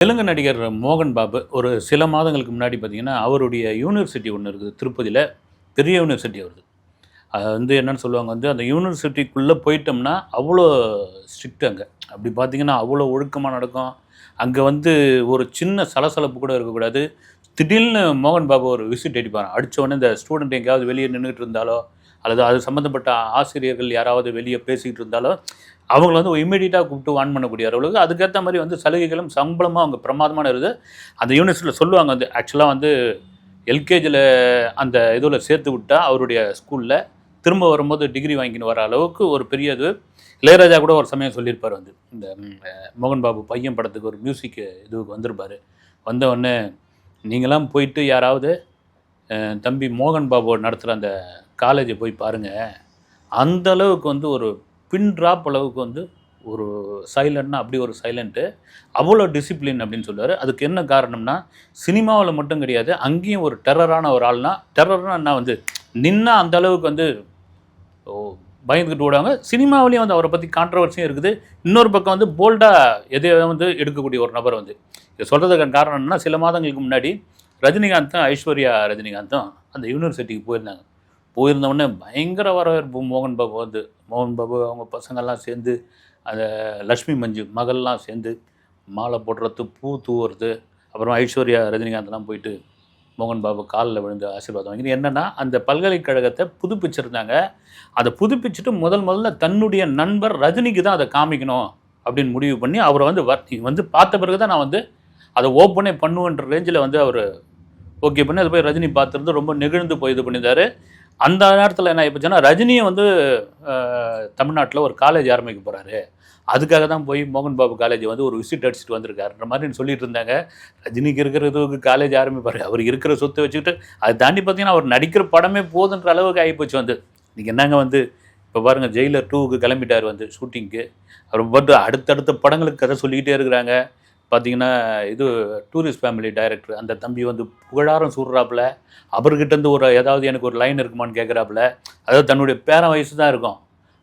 தெலுங்கு நடிகர் மோகன் பாபு ஒரு சில மாதங்களுக்கு முன்னாடி பார்த்தீங்கன்னா அவருடைய யூனிவர்சிட்டி ஒன்று இருக்குது. திருப்பதியில் பெரிய யூனிவர்சிட்டி வருது அது வந்து என்னன்னு சொல்லுவாங்க வந்து அந்த யூனிவர்சிட்டிக்குள்ளே போயிட்டோம்னா அவ்வளோ ஸ்ட்ரிக்ட் அங்கே. அப்படி பார்த்தீங்கன்னா அவ்வளோ ஒழுக்கமாக நடக்கும். அங்கே வந்து ஒரு சின்ன சலசலப்பு கூட இருக்கக்கூடாது. திடீர்னு மோகன் பாபு ஒரு விசிட் அடிப்பார் அடிச்ச உடனே இந்த ஸ்டூடெண்ட் எங்கேயாவது வெளியே நின்றுட்டு இருந்தாலோ அல்லது அது சம்மந்தப்பட்ட ஆசிரியர்கள் யாராவது வெளியே பேசிக்கிட்டு இருந்தாலோ அவங்கள வந்து இமீடியட்டாக கூப்பிட்டு வான் பண்ணக்கூடிய அளவுக்கு அதுக்கேற்ற மாதிரி வந்து சலுகைகளும் சம்பளமும் அவங்க பிரமாதமான இருக்குது அந்த யூனிவர்சிட்டியில் சொல்லுவாங்க வந்து ஆக்சுவலாக வந்து எல்கேஜியில் அந்த இதில் சேர்த்து விட்டால் அவருடைய ஸ்கூலில் திரும்ப வரும்போது டிகிரி வாங்கின்னு வர அளவுக்கு ஒரு பெரிய இது. இளையராஜா கூட ஒரு சமயம் சொல்லியிருப்பார் வந்து இந்த மோகன் பாபு பையன் படத்துக்கு ஒரு மியூசிக் இதுக்கு வந்திருப்பார். வந்த உடனே நீங்களாம் போயிட்டு யாராவது தம்பி மோகன் பாபு நடத்துகிற அந்த காலேஜை போய் பாருங்கள் அந்த அளவுக்கு வந்து ஒரு பின் ட்ராப் அளவுக்கு வந்து ஒரு சைலண்ட்னா அப்படி ஒரு சைலண்ட்டு அவ்வளோ டிசிப்ளின் அப்படின்னு சொல்லுவார் அதுக்கு என்ன காரணம்னா சினிமாவில் மட்டும் கிடையாது அங்கேயும் ஒரு டெரரான ஒரு ஆள்னா டெரர்னா என்ன வந்து நின்னா அந்த அளவுக்கு வந்து பயந்துக்கிட்டு ஓடுவாங்க. சினிமாவிலையும் வந்து அவரை பற்றி கான்ட்ரவர்சியும் இருக்குது. இன்னொரு பக்கம் வந்து போல்டாக எதையோ வந்து எடுக்கக்கூடிய ஒரு நபர் வந்து. இதை சொல்கிறதுக்கு காரணம் என்னன்னா சில மாதங்களுக்கு முன்னாடி ரஜினிகாந்தும் ஐஸ்வர்யா ரஜினிகாந்தும் அந்த யூனிவர்சிட்டிக்கு போயிருந்தாங்க. போயிருந்தவுடனே பயங்கர வரவேற்பு மோகன் பாபு வந்து. மோகன் பாபு அவங்க பசங்கள்லாம் சேர்ந்து அந்த லக்ஷ்மி மஞ்சு மகள்லாம் சேர்ந்து மாலை போடுறது பூ தூவுறது அப்புறம் ஐஸ்வர்யா ரஜினிகாந்த்லாம் போயிட்டு மோகன் பாபு காலில் விழுந்து ஆசீர்வாதம் வாங்கி என்னென்னா அந்த பல்கலைக்கழகத்தை புதுப்பிச்சிருந்தாங்க. அதை புதுப்பிச்சுட்டு முதல் முதல்ல தன்னுடைய நண்பர் ரஜினிக்கு தான் அதை காமிக்கணும் அப்படின்னு முடிவு பண்ணி அவரை வந்து வந்து பார்த்த பிறகு தான் நான் வந்து அதை ஓப்பனே பண்ணுவேன்ற ரேஞ்சில் வந்து அவர் ஓகே பண்ணி அதை போய் ரஜினி பார்த்துருந்து ரொம்ப நெகிழ்ந்து போய் இது பண்ணியிருந்தாரு. அந்த நேரத்தில் என்ன ஆகிப்போச்சுன்னா ரஜினியை வந்து தமிழ்நாட்டில் ஒரு காலேஜ் ஆரம்பிக்க போகிறாரு அதுக்காக தான் போய் மோகன் பாபு காலேஜ் வந்து ஒரு விசிட் அடிச்சுட்டு வந்திருக்காருன்ற மாதிரி சொல்லிட்டு இருந்தாங்க. ரஜினிக்கு இருக்கிறதுக்கு காலேஜ் ஆரம்பிப்பார். அவர் இருக்கிற சொத்தை வச்சுக்கிட்டு அதை தாண்டி பார்த்தீங்கன்னா அவர் நடிக்கிற படமே போதுன்ற அளவுக்கு ஆகிப்போச்சு வந்து. நீங்கள் என்னங்க வந்து இப்போ பாருங்கள் ஜெயிலர் டூவுக்கு கிளம்பிட்டார் வந்து ஷூட்டிங்க்கு அவர் பட் அடுத்தடுத்த படங்களுக்கு கதை சொல்லிக்கிட்டே இருக்கிறாங்க. பார்த்தீங்கன்னா இது டூரிஸ்ட் ஃபேமிலி டைரக்டர் அந்த தம்பி வந்து புகழாரம் சூடுறாப்புல. அவர்கிட்டருந்து ஒரு ஏதாவது எனக்கு ஒரு லைன் இருக்குமான்னு கேட்குறாப்புல அதாவது தன்னுடைய பேரன் வயசு தான் இருக்கும்.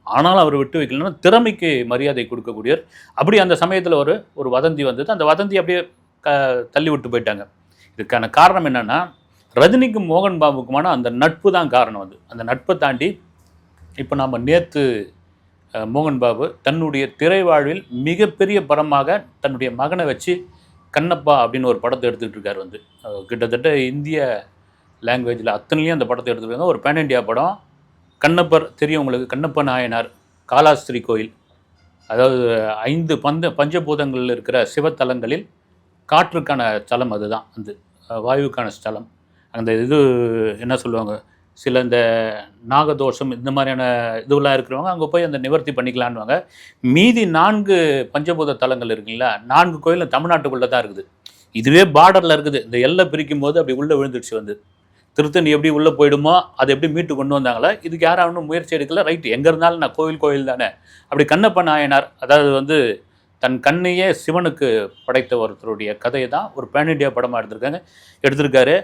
ஆனாலும் அவர் விட்டு வைக்கலன்னா திறமைக்கு மரியாதை கொடுக்கக்கூடியவர். அப்படி அந்த சமயத்தில் ஒரு ஒரு வதந்தி வந்தது. அந்த வதந்தி அப்படியே க தள்ளி விட்டு போயிட்டாங்க. இதுக்கான காரணம் என்னென்னா ரஜினிக்கும் மோகன் பாபுக்குமான அந்த நட்பு தான் காரணம் அது. அந்த நட்பை தாண்டி இப்போ நாம் நேற்று மோகன் பாபு தன்னுடைய திரை வாழ்வில் மிகப்பெரிய படமாக தன்னுடைய மகனை வச்சு கண்ணப்பா அப்படின்னு ஒரு படத்தை எடுத்துக்கிட்டு இருக்காரு வந்து. கிட்டத்தட்ட இந்திய லாங்குவேஜில் அத்தனையும் அந்த படத்தை எடுத்துருக்காங்க ஒரு பேன் இண்டியா படம். கண்ணப்பர் தெரியும் உங்களுக்கு கண்ணப்ப நாயனார் காலாஸ்திரி கோயில். அதாவது ஐந்து பந்த பஞ்சபூதங்களில் இருக்கிற சிவத்தலங்களில் காற்றுக்கான ஸ்தலம் அதுதான் அந்த வாயுக்கான ஸ்தலம். அந்த இது என்ன சொல்லுவாங்க? சில இந்த நாகதோஷம் இந்த மாதிரியான இதுவெல்லாம் இருக்கிறவங்க அங்கே போய் அந்த நிவர்த்தி பண்ணிக்கலான்னுவாங்க. மீதி நான்கு பஞ்சபூத தலங்கள் இருக்குங்களா? நான்கு கோயிலும் தமிழ்நாட்டுக்குள்ளே தான் இருக்குது. இதுவே பார்டரில் இருக்குது. இந்த எல்லை பிரிக்கும் போது அப்படி உள்ளே விழுந்துடுச்சு வந்து. திருத்தணி எப்படி உள்ளே போயிடுமோ அதை எப்படி மீட்டு கொண்டு வந்தாங்களோ இதுக்கு யாராவது முயற்சி எடுக்கல ரைட்டு எங்கே இருந்தாலும் நான் கோவில் கோயில் தானே. அப்படி கண்ணப்ப நாயனார் அதாவது வந்து தன் கண்ணையே சிவனுக்கு படைத்த ஒருத்தருடைய கதையை தான் ஒரு பேன் இண்டியா படமாக எடுத்திருக்காங்க. எடுத்திருக்காரு.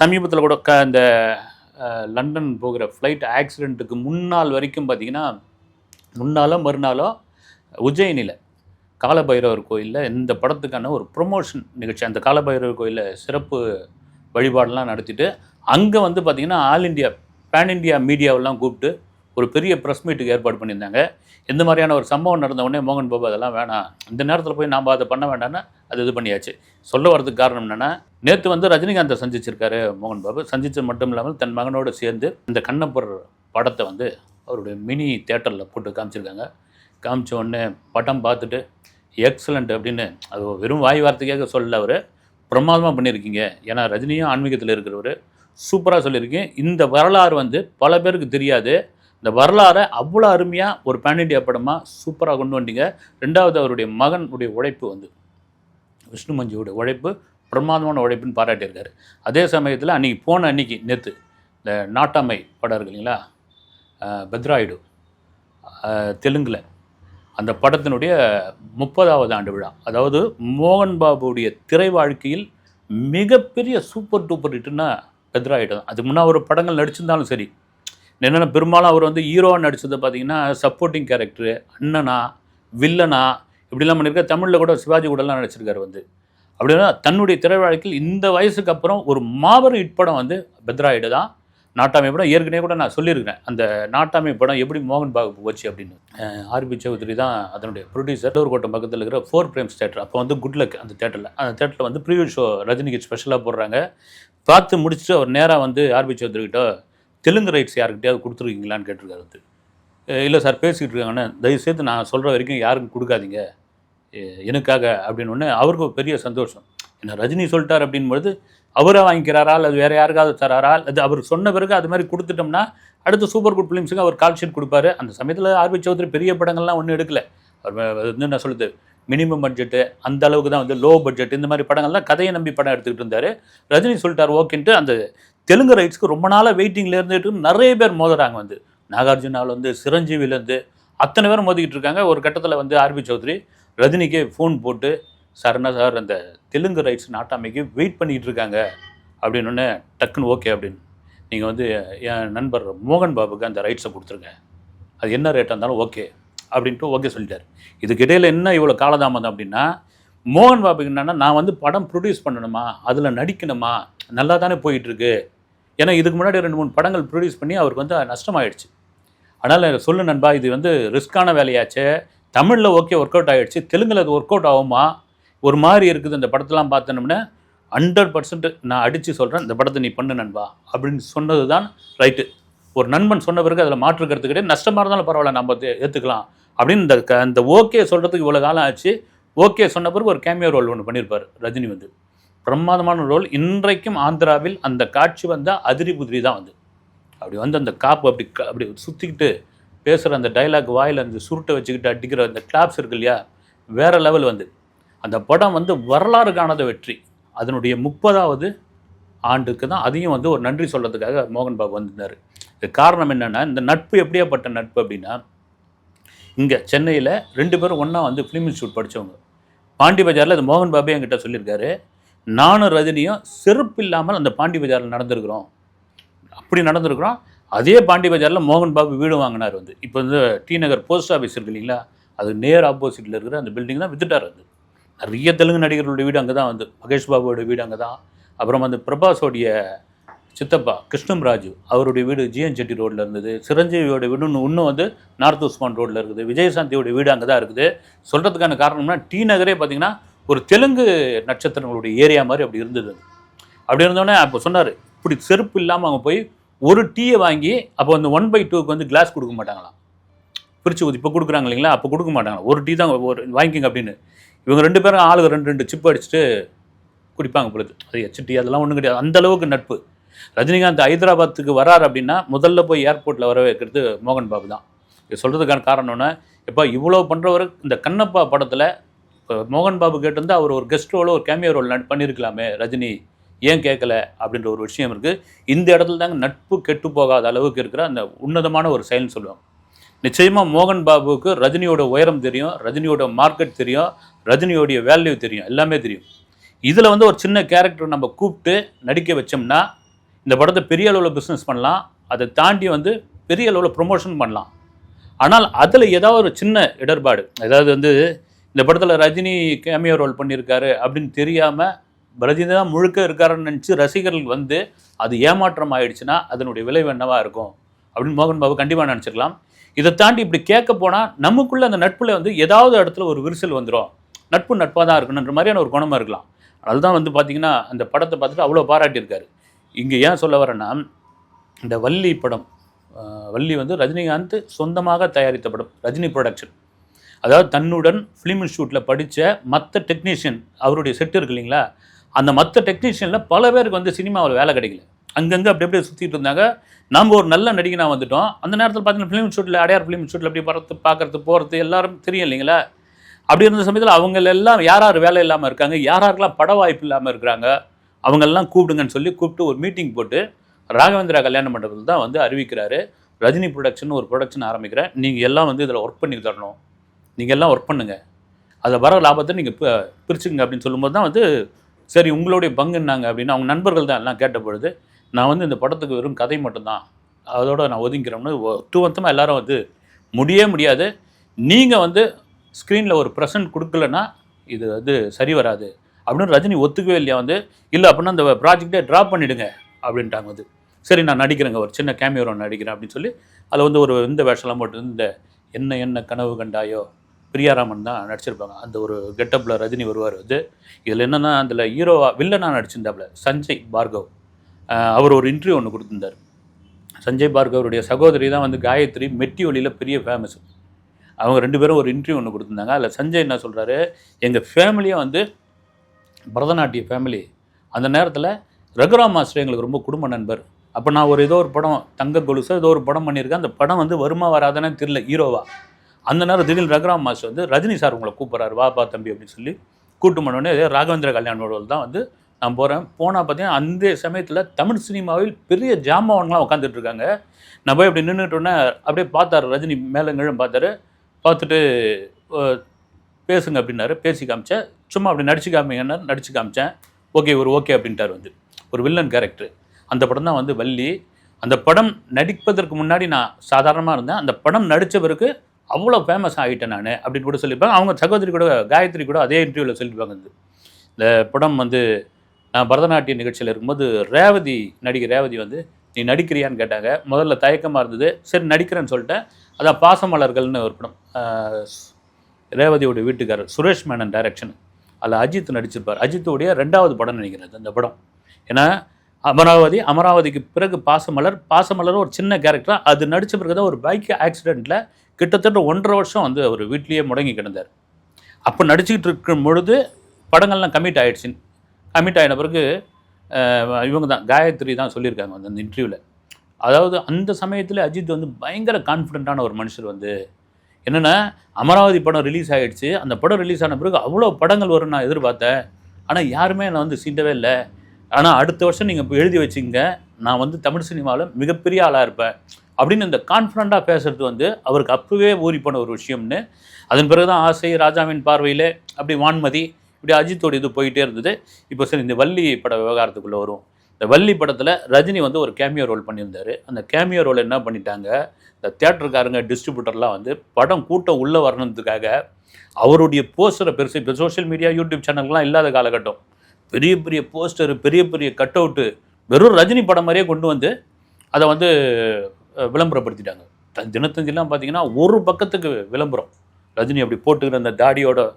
சமீபத்தில் கூட க இந்த லண்டன் போகிற ஃப்ளைட் ஆக்சிடெண்ட்டுக்கு முன்னாள் வரைக்கும் பார்த்தீங்கன்னா முன்னாலோ மறுநாளோ உஜ்ஜயினியில் காலபைரவர் கோயிலில் இந்த படத்துக்கான ஒரு ப்ரொமோஷன் நிகழ்ச்சி. அந்த காலபைரவர் கோயிலில் சிறப்பு வழிபாடெல்லாம் நடத்திட்டு அங்கே வந்து பார்த்திங்கன்னா ஆல் இண்டியா பேன் இண்டியா மீடியாவெல்லாம் கூப்பிட்டு ஒரு பெரிய ப்ரெஸ் மீட்டுக்கு ஏற்பாடு பண்ணியிருந்தாங்க. இந்த மாதிரியான ஒரு சம்பவம் நடந்த உடனே மோகன் பாபு அதெல்லாம் வேணாம். இந்த நேரத்தில் போய் நாம் அதை பண்ண வேண்டாம்னா அது இது பண்ணியாச்சு. சொல்ல வரதுக்கு காரணம் என்னென்னா நேற்று வந்து ரஜினிகாந்தை சந்திச்சிருக்காரு மோகன் பாபு. சந்திச்சது மட்டும் இல்லாமல் தன் மகனோடு சேர்ந்து இந்த கண்ணப்பர் படத்தை வந்து அவருடைய மினி தேட்டரில் போட்டு காமிச்சிருக்காங்க. காமிச்ச உடனே படம் பார்த்துட்டு எக்ஸலண்ட் அப்படின்னு அது வெறும் வாய் வார்த்தைக்காக சொல்லல அவர். பிரமாதமாக பண்ணியிருக்கீங்க. ஏன்னா ரஜினியும் ஆன்மீகத்தில் இருக்கிறவர். சூப்பராக சொல்லியிருக்கேன் இந்த வரலாறு வந்து பல பேருக்கு தெரியாது. இந்த வரலாறை அவ்வளோ அருமையாக ஒரு பேன் இண்டியா படமாக சூப்பராக கொண்டு வந்தீங்க. ரெண்டாவது அவருடைய மகனுடைய உழைப்பு வந்து. விஷ்ணு மஞ்சுவோட உழைப்பு பிரமாதமான உழைப்புன்னு பாராட்டியிருக்காரு. அதே சமயத்தில் அன்றைக்கி போன அன்னைக்கு நேற்று இந்த நாட்டாமை படம் இருக்கு இல்லைங்களா பத்ராயுடு தெலுங்கில். அந்த படத்தினுடைய முப்பதாவது ஆண்டு விழா. அதாவது மோகன் பாபுடைய திரை வாழ்க்கையில் மிகப்பெரிய சூப்பர் டூப்பர் ஹிட்னா பெத்ராயிடு தான். அதுக்கு முன்னே அவர் படங்கள் நடிச்சிருந்தாலும் சரி. என்னென்ன பெரும்பாலும் அவர் வந்து ஹீரோவாக நடித்தது பார்த்தீங்கன்னா சப்போர்ட்டிங் கேரக்டரு அண்ணனா வில்லனா இப்படிலாம் பண்ணியிருக்காரு தமிழில் கூட சிவாஜி கூடலாம் நடிச்சிருக்காரு வந்து. அப்படின்னா தன்னுடைய திரை வாழ்க்கையில் இந்த வயசுக்கு அப்புறம் ஒரு மாபெரும் ஹிட் படம் வந்து பெத்ராயிடு தான். நாட்டாமை படம் ஏற்கனவே கூட நான் சொல்லியிருக்கிறேன். அந்த நாட்டாமை படம் எப்படி மோகன் பாபு போச்சு அப்படின்னு. ஆர்பி சௌத்ரி தான் அதனுடைய ப்ரொடியூசர் கோட்டம் பக்கத்தில் இருக்கிற ஃபோர் பிரேம்ஸ் தேட்டர் அப்போ வந்து குட் லக் அந்த தேட்டரில் அந்த தேட்டரில் வந்து ப்ரீவியூ ஷோ ரஜினிக்கு ஸ்பெஷலாக போடுறாங்க. பார்த்து முடிச்சுட்டு அவர் நேராக வந்து ஆர்பி சௌத்ரி கிட்ட தெலுங்கு ரைட்ஸ் யாருக்கிட்டையாவது கொடுத்துருக்கீங்களான்னு கேட்டிருக்காரு இல்லை சார் பேசிக்கிட்டு இருக்காங்கன்னு தயவுசெய்து நான் சொல்கிற வரைக்கும் யாருக்கும் கொடுக்காதீங்க. எனக்காக அப்படின்னு ஒன்று அவருக்கு ஒரு பெரிய சந்தோஷம். என்ன ரஜினி சொல்லிட்டார் அப்படின்பொழுது அவரை வாங்கிக்கிறாரா? அல்லது வேறு யாருக்காவது தராரா? அது அவர் சொன்ன பிறகு அது மாதிரி கொடுத்துட்டோம்னா அடுத்து சூப்பர் குட் ஃபிலிம்ஸுக்கு அவர் கால் ஷீட் கொடுப்பாரு. அந்த சமயத்தில் ஆர்பி சௌத்ரி பெரிய படங்கள்லாம் ஒன்றும் எடுக்கல. அவர் வந்து என்ன சொல்லுது மினிமம் பட்ஜெட்டு அந்த அளவுக்கு தான் வந்து லோ பட்ஜெட் இந்த மாதிரி படங்கள்லாம் கதையை நம்பி படம் எடுத்துக்கிட்டு இருந்தார். ரஜினி சொல்லிட்டார் ஓகேன்ட்டு அந்த தெலுங்கு ரைட்ஸ்க்கு ரொம்ப நாளாக வெயிட்டிங்கில் இருந்துட்டு நிறைய பேர் மோதுறாங்க வந்து. நாகார்ஜுனாவில் வந்து சிரஞ்சீவிலேருந்து அத்தனை பேரும் மோதிக்கிட்டு இருக்காங்க ஒரு கட்டத்தில் வந்து ஆர்பி சௌத்ரி ரஜினிக்கே ஃபோன் போட்டு சார் என்ன சார் அந்த தெலுங்கு ரைட்ஸ் நாட்டாமைக்கு வெயிட் பண்ணிகிட்டு இருக்காங்க அப்படின்னு டக்குன்னு ஓகே அப்படின்னு. நீங்கள் வந்து என் நண்பர் மோகன் பாபுக்கு அந்த ரைட்ஸை கொடுத்துருங்க. அது என்ன ரேட்டாக இருந்தாலும் ஓகே அப்படின்ட்டு ஓகே சொல்லிட்டார். இதுக்கு இடையில் என்ன இவ்வளோ காலதாமதம் அப்படின்னா மோகன் பாபுக்கு என்னென்னா நான் வந்து படம் ப்ரொடியூஸ் பண்ணணுமா? அதில் நடிக்கணுமா? நல்லா தானே போயிட்டுருக்கு. ஏன்னா இதுக்கு முன்னாடி ரெண்டு மூணு படங்கள் ப்ரொடியூஸ் பண்ணி அவருக்கு வந்து நஷ்டமாயிடுச்சு. அதனால் சொல்லு நண்பா இது வந்து ரிஸ்க்கான வேலையாச்சே. தமிழில் ஓகே ஒர்க் அவுட் ஆகிடுச்சு தெலுங்கில் அது ஒர்க் அவுட் ஆகுமா? ஒரு மாதிரி இருக்குது இந்த படத்தெல்லாம் பார்த்தோம்னா ஹண்ட்ரட் பர்சன்ட் நான் அடித்து சொல்கிறேன் இந்த படத்தை நீ பண்ணு நண்பா அப்படின்னு சொன்னது தான் ரைட்டு ஒரு நண்பன் சொன்ன பிறகு அதில் மாற்றுக்கிறது கிடையாது. நஷ்டமாக இருந்தாலும் பரவாயில்ல நம்ம ஏற்றுக்கலாம் அப்படின்னு இந்த க- அந்த ஓகே சொல்கிறதுக்கு இவ்வளோ காலம் ஆச்சு. ஓகே சொன்ன பிறகு ஒரு கேமியோ ரோல் ஒன்று பண்ணியிருப்பார் ரஜினி வந்து. பிரமாதமான ரோல் இன்றைக்கும் ஆந்திராவில் அந்த காட்சி வந்தால் அதிரி புதிரி தான் வந்து அப்படி வந்து அந்த காப்பு அப்படி அப்படி சுற்றிக்கிட்டு பேசுகிற அந்த டைலாக் வாயில் அந்த சுருட்டை வச்சுக்கிட்டு அடிக்கிற அந்த கிளாப்ஸ் இருக்கு இல்லையா? வேறு லெவல் வந்து. அந்த படம் வந்து வரலாறு காணாத வெற்றி. அதனுடைய முப்பதாவது ஆண்டுக்கு தான் அதையும் வந்து ஒரு நன்றி சொல்கிறதுக்காக மோகன் பாபு வந்திருந்தார். இது காரணம் என்னென்னா இந்த நட்பு எப்படியாப்பட்ட நட்பு அப்படின்னா இங்கே சென்னையில் ரெண்டு பேரும் ஒன்றா வந்து ஃபிலிம் இன்ஸ்டியூட் படித்தவங்க பாண்டி பஜாரில் இது மோகன் பாபே என்கிட்ட சொல்லியிருக்காரு நானும் ரஜினியும் செருப்பு இல்லாமல் அந்த பாண்டி பஜாரில் நடந்திருக்கிறோம். அப்படி நடந்திருக்கிறோம். அதே பாண்டி பஜாரில் மோகன் பாபு வீடு வாங்கினார் வந்து. இப்போ வந்து டி நகர் போஸ்ட் ஆஃபீஸ் இருக்கு இல்லைங்களா? அது நேர் ஆப்போசிட்டில் இருக்கிற அந்த பில்டிங் தான் வித்துட்டார் வந்து நிறைய தெலுங்கு நடிகர்களுடைய வீடு அங்கே தான் வந்து. மகேஷ் பாபுவோட வீடு அங்கே தான். அப்புறம் வந்து பிரபாஸோடைய சித்தப்பா கிருஷ்ணம் ராஜு அவருடைய வீடு ஜிஎன் செட்டி ரோட்டில் இருந்தது. சிரஞ்சீவியோட வீடு இன்னும் வந்து நார்த் உஸ்மான் ரோட்டில் இருக்குது. விஜயசாந்தியோட வீடு அங்கே தான் இருக்குது. சொல்கிறதுக்கான காரணம்னா டி நகரே பார்த்திங்கன்னா ஒரு தெலுங்கு நட்சத்திரங்களுடைய ஏரியா மாதிரி அப்படி இருந்தது அப்படி இருந்தோடனே அப்போ சொன்னார் இப்படி செருப்பு இல்லாமல் அவங்க போய் ஒரு டீயை வாங்கி அப்போ அந்த ஒன் பை டூக்கு வந்து கிளாஸ் கொடுக்க மாட்டாங்களாம். பிரித்து இப்போ கொடுக்குறாங்க இல்லைங்களா? அப்போ கொடுக்க மாட்டாங்க ஒரு டீ தான் ஒரு வாங்கிக்கோங்க அப்படின்னு. இவங்க ரெண்டு பேரும் ஆளுக்கு ரெண்டு ரெண்டு சிப் அடிச்சுட்டு குடிப்பாங்க பொழுது. அது எச் டீ அதெல்லாம் ஒன்றும் கிடையாது. அந்த அளவுக்கு நட்பு. ரஜினிகாந்த் ஹைதராபாத்துக்கு வரார் அப்படின்னா முதல்ல போய் ஏர்போர்ட்டில் வர வைக்கிறது மோகன் பாபு தான். இது சொல்கிறதுக்கான காரணம்னா இப்போ இவ்வளோ பண்ணுறவர் இந்த கண்ணப்பா படத்தில் இப்போ மோகன் பாபு கேட்டிருந்தா அவர் ஒரு கெஸ்ட் ரோலோ ஒரு கேமியோ ரோல் நட் பண்ணியிருக்கலாமே ரஜினி. ஏன் கேட்கல அப்படின்ற ஒரு விஷயம் இருக்குது இந்த இடத்துல தாங்க நட்பு கெட்டு போகாத அளவுக்கு இருக்கிற அந்த உன்னதமான ஒரு செயல்னு சொல்லுவாங்க. நிச்சயமாக மோகன் பாபுவுக்கு ரஜினியோட உயரம் தெரியும் ரஜினியோட மார்க்கெட் தெரியும் ரஜினியோடைய வேல்யூ தெரியும் எல்லாமே தெரியும். இதில் வந்து ஒரு சின்ன கேரக்டர் நம்ம கூப்பிட்டு நடிக்க வச்சோம்னா இந்த படத்தை பெரிய அளவில் பிஸ்னஸ் பண்ணலாம். அதை தாண்டி வந்து பெரிய அளவில் ப்ரொமோஷன் பண்ணலாம். ஆனால் அதில் ஏதாவது ஒரு சின்ன இடர்பாடு அதாவது வந்து இந்த படத்தில் ரஜினி கேமியோ ரோல் பண்ணியிருக்காரு அப்படின்னு தெரியாமல் ரஜினி தான் முழுக்க இருக்காருன்னு நினச்சி ரசிகர்கள் வந்து அது ஏமாற்றம் ஆயிடுச்சுன்னா அதனுடைய விளைவு என்னவாக இருக்கும்? அப்படின்னு மோகன் பாபு கண்டிப்பாக நினச்சிருக்கலாம். இதை தாண்டி இப்படி கேட்க போனால் நமக்குள்ளே அந்த நட்புல வந்து ஏதாவது இடத்துல ஒரு விரிசல் வந்துடும் நட்பு நட்பாக தான் இருக்கணுன்ற மாதிரியான ஒரு குணமாக இருக்கலாம். அதுதான் வந்து பார்த்தீங்கன்னா அந்த படத்தை பார்த்துட்டு அவ்வளோ பாராட்டியிருக்காரு. இங்கே ஏன் சொல்ல வரேன்னா இந்த வள்ளி படம் வள்ளி வந்து ரஜினிகாந்த் சொந்தமாக தயாரித்த படம் ரஜினி ப்ரொடக்ஷன் அதாவது தன்னுடன் ஃபிலிம் இன்ஸ்டியூட்டில் படித்த மற்ற டெக்னீஷியன் அவருடைய செட் இருக்கு இல்லைங்களா அந்த மற்ற டெக்னீஷியனில் பல பேருக்கு வந்து சினிமாவில் வேலை கிடைக்கல. அங்கங்கே அப்படி அப்படியே சுற்றிட்டு இருந்தாங்க. நம்ம ஒரு நல்ல நடிகனாக வந்துட்டோம். அந்த நேரத்தில் பார்த்தீங்கன்னா ஃபிலிம் ஷூட்டில் அடையார் ஃபிலிம் ஷூட்டில் அப்படி பார்த்து பார்க்குறது போகிறது எல்லாரும் தெரியும் இல்லைங்களா? அப்படி இருந்த சமயத்தில் அவங்க எல்லாம் யார் யார் வேலை இல்லாமல் இருக்காங்க யார் யாருக்கெல்லாம் பட வாய்ப்பு இல்லாமல் இருக்கிறாங்க அவங்கெல்லாம் கூப்பிடுங்கன்னு சொல்லி கூப்பிட்டு ஒரு மீட்டிங் போட்டு ராகவேந்திரா கல்யாண மண்டபத்தில் தான் வந்து அறிவிக்கிறாரு. ரஜினி ப்ரொடக்ஷன் ஒரு ப்ரொடக்ஷன் ஆரம்பிக்கிறேன். நீங்கள் எல்லாம் வந்து இதில் ஒர்க் பண்ணி தரணும். நீங்கள் எல்லாம் ஒர்க் பண்ணுங்கள் அதை வர லாபத்தை நீங்கள் பிரிச்சுங்க அப்படின்னு சொல்லும்போது தான் வந்து சரி உங்களுடைய பங்கு என்னாங்க? அப்படின்னு அவங்க நண்பர்கள் தான் எல்லாம் கேட்ட பொழுது நான் வந்து இந்த படத்துக்கு வெறும் கதை மட்டும்தான். அதோட நான் ஒதுங்கிறோம்னு ஒத்துவந்தமாக எல்லாரும் வந்து முடியவே முடியாது. நீங்கள் வந்து ஸ்க்ரீனில் ஒரு ப்ரெசன்ட் கொடுக்கலன்னா இது வந்து சரி வராது. அப்படின்னு ரஜினி ஒத்துக்கவே இல்லையா வந்து இல்லை அப்படின்னா அந்த ப்ராஜெக்டே ட்ராப் பண்ணிவிடுங்க அப்படின்ட்டாங்க வந்து. சரி நான் நடிக்கிறேங்க ஒரு சின்ன கேமியோ நடிக்கிறேன் அப்படின்னு சொல்லி அதில் வந்து ஒரு இந்த வேஷம்லாம் போட்டு இந்த என்ன என்ன கனவு கண்டாயோ? பிரியாராமன் தான் நடிச்சிருப்பாங்க. அந்த ஒரு கெட்டப்பில் ரஜினி வருவார் வந்து. இதில் என்னென்னா அதில் ஹீரோவா வில்லனாக நடிச்சிருந்தாப்புல சஞ்சய் பார்கவ். அவர் ஒரு இன்டர்வியூ ஒன்று கொடுத்துருந்தார். சஞ்சய் பார்கவருடைய சகோதரி தான் வந்து காயத்ரி மெட்டி ஒளியில் பெரிய ஃபேமஸ் அவங்க ரெண்டு பேரும் ஒரு இன்டர்வியூ ஒன்று கொடுத்துருந்தாங்க. அதில் சஞ்சய் என்ன சொல்கிறாரு எங்கள் ஃபேமிலியாக வந்து பரதநாட்டிய ஃபேமிலி அந்த நேரத்தில் ரகுராம் மாஸ்டர் எங்களுக்கு ரொம்ப குடும்ப நண்பர். அப்போ நான் ஒரு ஏதோ ஒரு படம் தங்க கொலுசோ ஏதோ ஒரு படம் பண்ணியிருக்கேன். அந்த படம் வந்து வருமா வராதானே தெரில ஹீரோவா அந்த நேரம் திடீர்னு ரகுராம் மாஸ் வந்து ரஜினி சார் உங்களை கூப்பிட்றாரு பா தம்பி அப்படின்னு சொல்லி கூட்டு பண்ணோடனே ராகவேந்திர கல்யாணோட தான் வந்து நான் போகிறேன் போனால் பார்த்தீங்கன்னா அந்த சமயத்தில் தமிழ் சினிமாவில் பெரிய ஜாமான்லாம் உட்காந்துட்டு இருக்காங்க. நான் போய் அப்படி நின்றுட்டோன்னே அப்படியே பார்த்தாரு ரஜினி மேலே கீழும் பார்த்தாரு. பார்த்துட்டு பேசுங்க அப்படின்னாரு. பேசி காமிச்சேன். சும்மா அப்படி நடிச்சு காமிங்கன்னா நடிச்சு காமிச்சேன். ஓகே ஒரு ஓகே அப்படின்ட்டார் வந்து. ஒரு வில்லன் கேரக்டர். அந்த படம் தான் வந்து வள்ளி. அந்த படம் நடிப்பதற்கு முன்னாடி நான் சாதாரணமாக இருந்தேன். அந்த படம் நடித்த பிறகு அவ்வளோ ஃபேமஸ் ஆகிட்டேன் நான் அப்படின்னு கூட சொல்லியிருப்பாங்க. அவங்க சகோதரி கூட காயத்ரி கூட அதே இன்டர்வியூவில் சொல்லியிருப்பாங்க வந்து இந்த படம் வந்து நான் பரதநாட்டிய நிகழ்ச்சியில் இருக்கும்போது ரேவதி நடிகை ரேவதி வந்து நீ நடிக்கிறியான்னு கேட்டாங்க. முதல்ல தயக்கமாக இருந்தது. சரி நடிக்கிறேன்னு சொல்லிட்டேன். அதான் பாசமலர்கள்னு ஒரு படம். ரேவதியோட வீட்டுக்காரர் சுரேஷ் மேனன் டைரக்ஷன் அதில் அஜித் நடிச்சிருப்பார். அஜித்துடைய ரெண்டாவது படம் நினைக்கிறது அந்த படம். ஏன்னா அமராவதி அமராவதிக்கு பிறகு பாசமலர் பாசமலர் ஒரு சின்ன கேரக்டராக அது நடித்த பிறகு தான் ஒரு பைக் ஆக்சிடெண்ட்டில் கிட்டத்தட்ட ஒன்றரை வருஷம் வந்து அவர் வீட்லேயே முடங்கி கிடந்தார். அப்போ நடிச்சுக்கிட்டு இருக்கும் பொழுது படங்கள்லாம் கமிட் ஆகிடுச்சு கமிட் ஆகின பிறகு இவங்க தான் காயத்ரி தான் சொல்லியிருக்காங்க அந்த இன்டர்வியூவில் அதாவது அந்த சமயத்தில் அஜித் வந்து பயங்கர கான்ஃபிடென்ட்டான ஒரு மனுஷர் வந்து என்னென்னா அமராவதி படம் ரிலீஸ் ஆகிடுச்சு அந்த படம் ரிலீஸ் ஆன பிறகு அவ்வளோ படங்கள் வரும் நான் எதிர்பார்த்தேன். ஆனால் யாருமே என்னை வந்து சீண்டவே இல்லை. ஆனால் அடுத்த வருஷம் நீங்கள் இப்போ எழுதி வச்சிங்க. நான் வந்து தமிழ் சினிமாவில் மிகப்பெரிய ஆளாக இருப்பேன். அப்படின்னு இந்த கான்ஃபிடண்ட்டாக பேசுறது வந்து அவருக்கு அப்பவே ஊறி போன ஒரு விஷயம்னு. அதன் பிறகு தான் ஆசை ராஜாவின் பார்வையில் அப்படி வான்மதி இப்படி அஜித்தோட இது போயிட்டே இருந்தது. இப்போ சரி இந்த வள்ளி பட விவகாரத்துக்குள்ளே வரும் இந்த வள்ளி படத்தில் ரஜினி வந்து ஒரு கேமியோ ரோல் பண்ணியிருந்தார். அந்த கேமியோ ரோல் என்ன பண்ணிட்டாங்க? இந்த தேட்டருக்காரங்க டிஸ்ட்ரிபியூட்டர்லாம் வந்து படம் கூட்டம் உள்ளே வரணுன்றதுக்காக அவருடைய போஸ்டரை பெருசு இப்போ சோஷியல் மீடியா யூடியூப் சேனல்கள்லாம் இல்லாத காலகட்டம். பெரிய பெரிய போஸ்டர் பெரிய பெரிய கட் அவுட்டு வெறும் ரஜினி படம் மாதிரியே கொண்டு வந்து அதை வந்து விளம்பரப்படுத்திட்டாங்க. த- பார்த்தீங்கன்னா ஒரு பக்கத்துக்கு விளம்பரம். ரஜினி அப்படி போட்டுக்கிற அந்த தாடியோட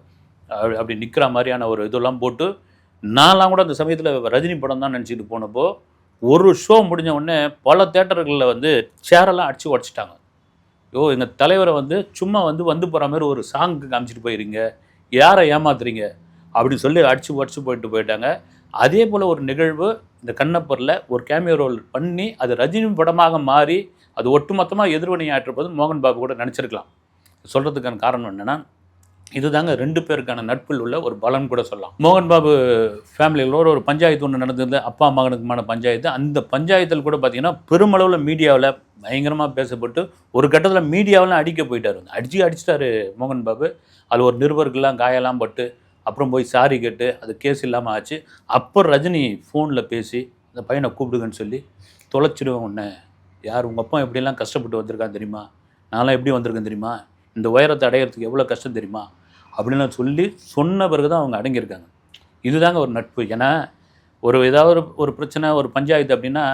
அப்படி நிற்கிற மாதிரியான ஒரு இதெல்லாம் போட்டு நான்லாம் கூட அந்த சமயத்தில் ரஜினி படம் தான் நினச்சிட்டு போனப்போ ஒரு ஷோ முடிஞ்ச உடனே பல தேட்டர்களில் வந்து சேரெல்லாம் அடித்து உடச்சிட்டாங்க. ஐயோ எங்கள் தலைவரை வந்து சும்மா வந்து வந்து போகிற மாதிரி ஒரு சாங்குக்கு காமிச்சிட்டு போயிருங்க. யாரை ஏமாத்துறீங்க? அப்படின்னு சொல்லி அடிச்சு உடச்சு போயிட்டு போயிட்டாங்க. அதே போல் ஒரு நிகழ்வு இந்த கண்ணப்பரில் ஒரு கேமியோ ரோல் பண்ணி அது ரஜினி படமாக மாறி அது ஒட்டுமொத்தமாக எதிர்வினையாற்றுப்பது மோகன் பாபு கூட நினச்சிருக்கலாம். சொல்கிறதுக்கான காரணம் என்னென்னா இதுதாங்க ரெண்டு பேருக்கான நட்பில் உள்ள ஒரு பலன் கூட சொல்லலாம். மோகன் பாபு ஃபேமிலிகளோட ஒரு பஞ்சாயத்து ஒன்று நடந்திருந்த அப்பா மகனுக்குமான பஞ்சாயத்து. அந்த பஞ்சாயத்தில் கூட பார்த்திங்கன்னா பெருமளவில் மீடியாவில் பயங்கரமாக பேசப்பட்டு ஒரு கட்டத்தில் மீடியாவெலாம் அடிக்க போயிட்டார். அடிச்சு அடிச்சிட்டாரு மோகன் பாபு. அதில் ஒரு நிருபர்கள்லாம் காயெல்லாம் பட்டு அப்புறம் போய் சாரி கேட்டு அது கேஸ் இல்லாமல் ஆச்சு. அப்போ ரஜினி ஃபோனில் பேசி அந்த பையனை கூப்பிடுங்கன்னு சொல்லி தொலைச்சிடுவேன் உன்னை. யார் உங்கள் அப்பா எப்படிலாம் கஷ்டப்பட்டு வந்திருக்கான் தெரியுமா? நான்லாம் எப்படி வந்திருக்கேன் தெரியுமா? இந்த உயரத்தை அடையிறதுக்கு எவ்வளோ கஷ்டம் தெரியுமா? அப்படின்லாம் சொல்லி சொன்ன பிறகு தான் அவங்க அடங்கியிருக்காங்க. இதுதாங்க ஒரு நட்பு. ஏன்னா ஒரு ஏதாவது ஒரு பிரச்சனை ஒரு பஞ்சாயத்து அப்படின்னா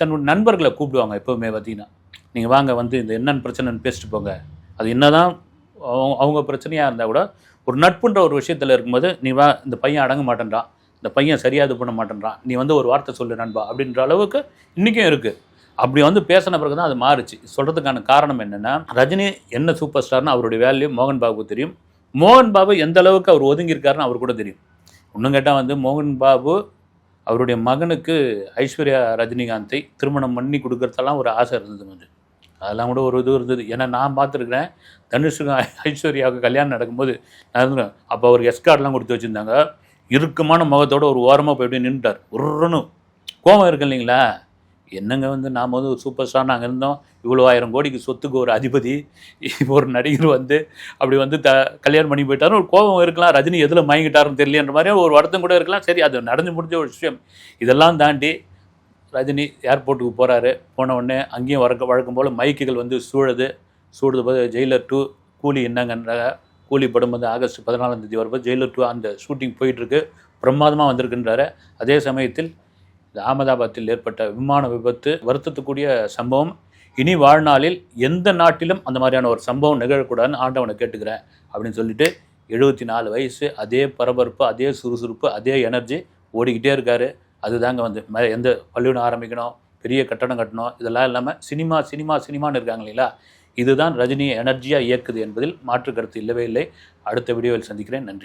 தன்னுடைய நண்பர்களை கூப்பிடுவாங்க எப்போவுமே பார்த்தீங்கன்னா. நீங்கள் வாங்க வந்து இந்த என்னென்ன பிரச்சனைன்னு பேசிட்டு போங்க. அது என்னதான் தான் அவங்க பிரச்சனையாக இருந்தால் கூட ஒரு நட்புன்ற ஒரு விஷயத்தில் இருக்கும்போது நீ வா இந்த பையன் அடங்க மாட்டேன்றான் இந்த பையன் சரியாக இது பண்ண மாட்டேன்றான் நீ வந்து ஒரு வார்த்தை சொல்லு நண்பா. அப்படின்ற அளவுக்கு இன்றைக்கும் இருக்குது அப்படி வந்து பேசின பிறகு தான் அது மாறுச்சு. சொல்கிறதுக்கான காரணம் என்னென்னா ரஜினி என்ன சூப்பர் ஸ்டார்னு அவருடைய வேல்யூ மோகன் பாபுக்கு தெரியும். மோகன் பாபு எந்த அளவுக்கு அவர் ஒதுங்கியிருக்காருன்னு அவர் கூட தெரியும். இன்னும் கேட்டால் வந்து மோகன் பாபு அவருடைய மகனுக்கு ஐஸ்வர்யா ரஜினிகாந்தை திருமணம் பண்ணி கொடுக்குறதெல்லாம் ஒரு ஆசை இருந்தது வந்து அதெல்லாம் கூட ஒரு இது இருந்தது. ஏன்னா நான் பார்த்துருக்குறேன் தனுஷுக்கும் ஐஸ்வர்யாவுக்கு கல்யாணம் நடக்கும்போது அப்போ அவர் எஸ்கார்ட்லாம் கொடுத்து வச்சுருந்தாங்க. இறுக்கமான முகத்தோடு ஒரு ஓரமாக போய் நின்றுட்டார் உருன்னு கோபம் இருக்கு இல்லைங்களா? என்னங்க வந்து நாம் வந்து ஒரு சூப்பர் ஸ்டார் நாங்கள் இருந்தோம். இவ்வளோ ஆயிரம் கோடிக்கு சொத்துக்கு ஒரு அதிபதி. இப்போ ஒரு நடிகர் வந்து அப்படி வந்து த கல்யாணம் பண்ணி போயிட்டாரு ஒரு கோபம் இருக்கலாம். ரஜினி எதில் மயங்கிட்டாருன்னு தெரியலன்ற மாதிரி ஒரு வருத்தம் கூட இருக்கலாம். சரி அது நடந்து முடிஞ்ச ஒரு விஷயம். இதெல்லாம் தாண்டி ரஜினி ஏர்போர்ட்டுக்கு போகிறாரு போன உடனே அங்கேயும் வழக்க வழக்கம் போல் மைக்குகள் வந்து சூழுது. சூடுது போது ஜெயிலர் டூ கூலி என்னங்கன்ற கூலி படம் வந்து ஆகஸ்ட் பதினாலாம் தேதி வரும்போது ஜெயிலர் டூ அந்த ஷூட்டிங் போயிட்டுருக்கு. பிரமாதமாக வந்திருக்கின்றாரு. அதே சமயத்தில் அகமதாபாத்தில் ஏற்பட்ட விமான விபத்து வருத்தத்துக்குரிய சம்பவம். இனி வாழ்நாளில் எந்த நாட்டிலும் அந்த மாதிரியான ஒரு சம்பவம் நிகழக்கூடாதுன்னு ஆண்டவனை கேட்டுக்கிறேன் அப்படின்னு சொல்லிட்டு எழுபத்தி நாலு வயசு அதே பரபரப்பு அதே சுறுசுறுப்பு அதே எனர்ஜி ஓடிக்கிட்டே இருக்காரு. அதுதாங்க வந்து எந்த பள்ளியூடம் ஆரம்பிக்கணும் பெரிய கட்டடம் கட்டணும் இதெல்லாம் இல்லாமல் சினிமா சினிமா சினிமான்னு இருக்காங்க இல்லைங்களா? இதுதான் ரஜினியை எனர்ஜியாக இயக்குது என்பதில் மாற்று கருத்து இல்லவே இல்லை. அடுத்த வீடியோவில் சந்திக்கிறேன். நன்றி.